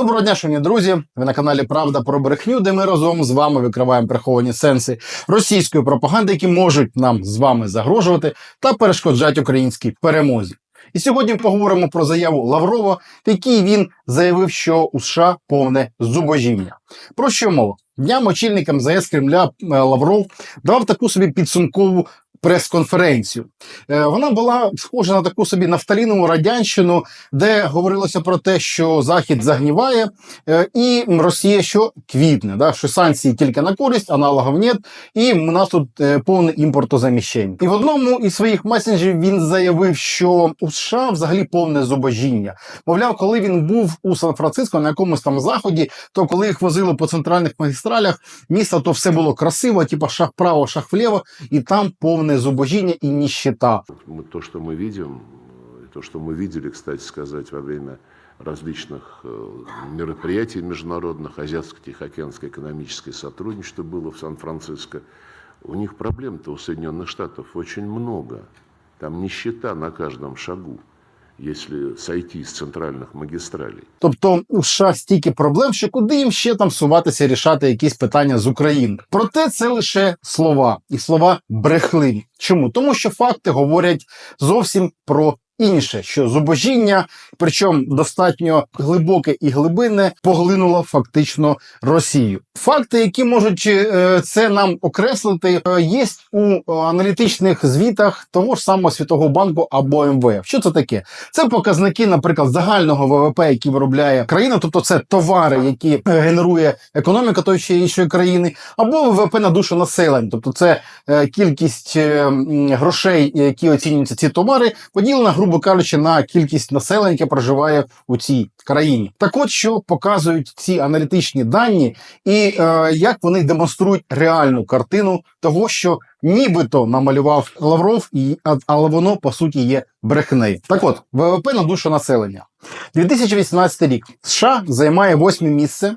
Доброго дня, шановні друзі. Ви на каналі Правда про брехню, де ми разом з вами викриваємо приховані сенси російської пропаганди, які можуть нам з вами загрожувати та перешкоджати українській перемозі. І сьогодні поговоримо про заяву Лаврова, в якій він заявив, що у США повне зубожіння. Про що мова? Дням очільник МЗС Кремля е, Лавров давав таку собі підсумкову прес-конференцію. Е, Вона була схожа на таку собі нафталінову радянщину, де говорилося про те, що Захід загніває, е, і Росія що квітне, да? що санкції тільки на користь, аналогів нет, і у нас тут е, повне імпортозаміщення. І в одному із своїх месенджів він заявив, що у США взагалі повне зубожіння. Мовляв, коли він був у Сан-Франциско на якомусь там заході, то коли їх возили по центральних магістралях міста, то все було красиво, типа шаг вправо, шаг вліво, і там повне зубожіння і ніщита. Мы, то, что мы видим, э, и то, что мы видели, кстати сказать, во время различных э, мероприятий международных, Азиатско-Тихоокеанское экономическое сотрудничество было в Сан-Франциско, у них проблем-то у Соединенных Штатов очень много. Там нищета на каждом шагу, если сойти з центральних магістралей. Тобто у США стільки проблем, що куди їм ще там суватися, рішати якісь питання з України. Проте це лише слова, і слова брехливі. Чому? Тому що факти говорять зовсім про. Інше, що зубожіння, причому достатньо глибоке і глибинне, поглинуло фактично Росію. Факти, які можуть е, це нам окреслити, е, є у аналітичних звітах того ж самого Світового банку або МВФ. Що це таке? Це показники, наприклад, загального ВВП, який виробляє країна, тобто це товари, які е, генерує економіка тої чи іншої країни, або ВВП на душу населення, тобто це кількість грошей, які оцінюються ці товари, поділена, грубо кажучи, на кількість населення, яке проживає у цій країні. Так от що показують ці аналітичні дані, і е, як вони демонструють реальну картину того, що нібито намалював Лавров, і, але воно по суті є брехнею. Так от, ВВП на душу населення. 2018 рік США займає восьме місце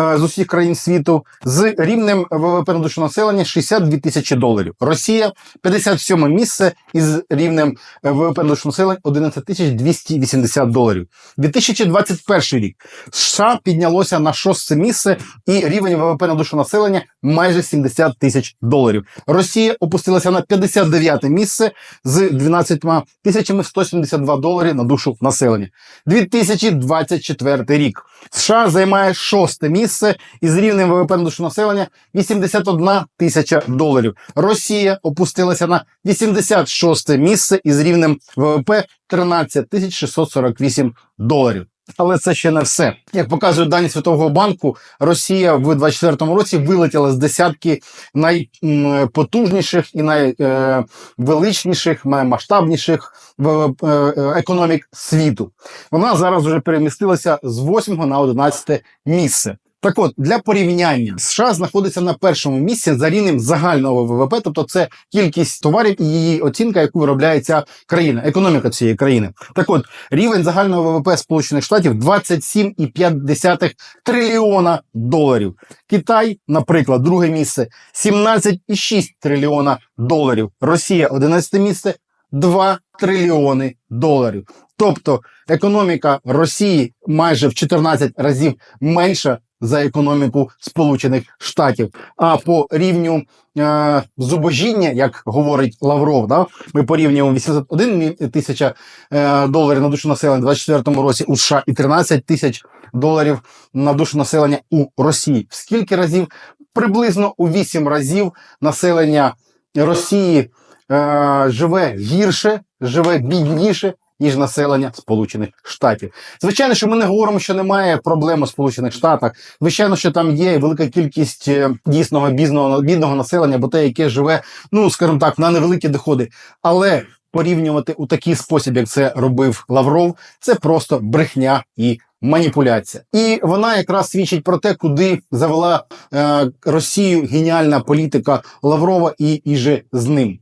е, з усіх країн світу з рівнем ВВП на душу населення 62 тисячі доларів. Росія 57 місце із рівнем ВВП на душу населення 11 тисяч 280 доларів. 2021 рік США піднялося на шосте місце і рівень ВВП на душу населення майже 70 тисяч доларів. Росія опустилася на 59 місце з 12 тисячами 172 долари на душу населення. 2024 рік. США займає шосте місце із рівнем ВВП на душу населення 81 тисяча доларів. Росія опустилася на 86 місце із рівнем ВВП 13 тисяч 648 доларів. Але це ще не все. Як показують дані Світового банку, Росія в 2024 році вилетіла з десятки найпотужніших і найвеличніших, наймасштабніших ВВП, е, економік світу. Вона зараз вже перемістилася з 8 на 11 місце. Так от, для порівняння, США знаходиться на першому місці за рівнем загального ВВП, тобто це кількість товарів і її оцінка, яку виробляє ця країна, економіка цієї країни. Так от, рівень загального ВВП Сполучених Штатів 27,5 трильйона доларів. Китай, наприклад, друге місце 17,6 трильйона доларів. Росія 11 місце 2 трильйони доларів. Тобто економіка Росії майже в 14 разів менша за економіку Сполучених Штатів. А по рівню е, зубожіння, як говорить Лавров, да, ми порівнюємо 81 тисяча е, доларів на душу населення у 2024 році у США і 13 тисяч доларів на душу населення у Росії. В скільки разів? Приблизно у 8 разів населення Росії е, живе гірше, живе бідніше, ніж населення Сполучених Штатів. Звичайно, що ми не говоримо, що немає проблем у Сполучених Штатах. Звичайно, що там є велика кількість е, дійсного бідного, бідного населення, бо те, яке живе, ну скажімо так, на невеликі доходи. Але порівнювати у такий спосіб, як це робив Лавров, це просто брехня і. Маніпуляція, і вона якраз свідчить про те, куди завела е, Росію геніальна політика Лаврова і, і же з ним.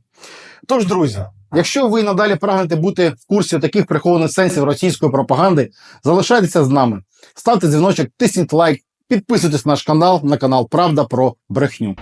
Тож, друзі, якщо ви надалі прагнете бути в курсі таких прихованих сенсів російської пропаганди, залишайтеся з нами, ставте дзвіночок, тисніть лайк, підписуйтесь на наш канал, на канал Правда про брехню.